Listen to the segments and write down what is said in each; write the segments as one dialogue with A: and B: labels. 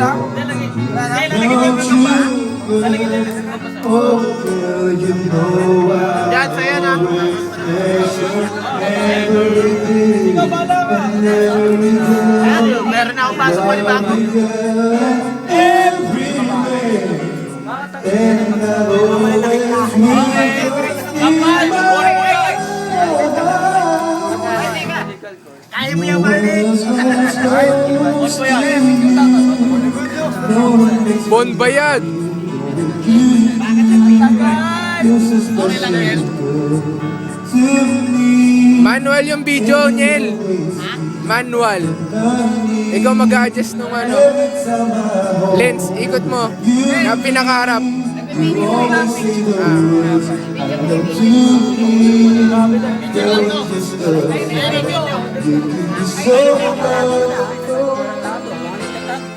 A: lang? Don't you Oh girl, you know I'm always special Everything and everything
B: Meron na akong pasok pa ni Bango
A: Every man And I always need
B: Kaya mo yan, Marlene!
A: Kaya mo yan, Marlene! Mali. Bon Bayad.
C: Manual yung video, Niel. Manual.
A: Ikaw mag-adjust
C: nung ano.
A: Lens, ikot mo. Na pinakaharap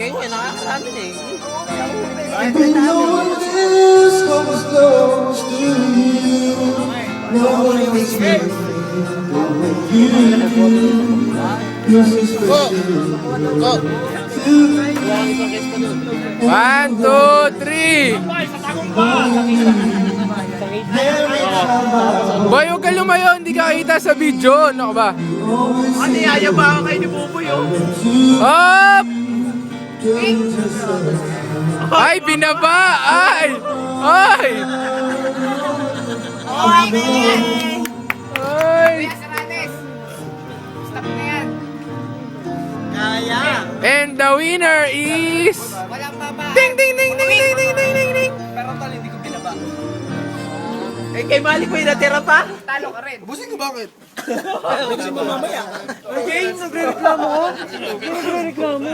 B: kayo eh, nakakasano eh. Even though
A: this comes close to you, no one makes me feel the way you do. You're so special. One, two,
C: three!
A: Boy,
C: huwag ka lumayo, hindi ka kita sa video. Ano ba?
A: Ano, ayaw ba ako kayo ni Buboy,
B: oh?
A: Ay,
C: binaba! Ay!
A: Ay!
C: Ay!
B: Kaya.
C: And the winner is...
D: Walang baba. Ding, ding, ding, ding, ding, ding, ding,
C: ding, ding.
B: Pero tol, hindi ko binaba. Eh, kay Mali ko yung natira pa.
D: Talo ka rin.
B: Busin ko bakit? Okay, nagre-reklamo ko. Nagre-reklamo.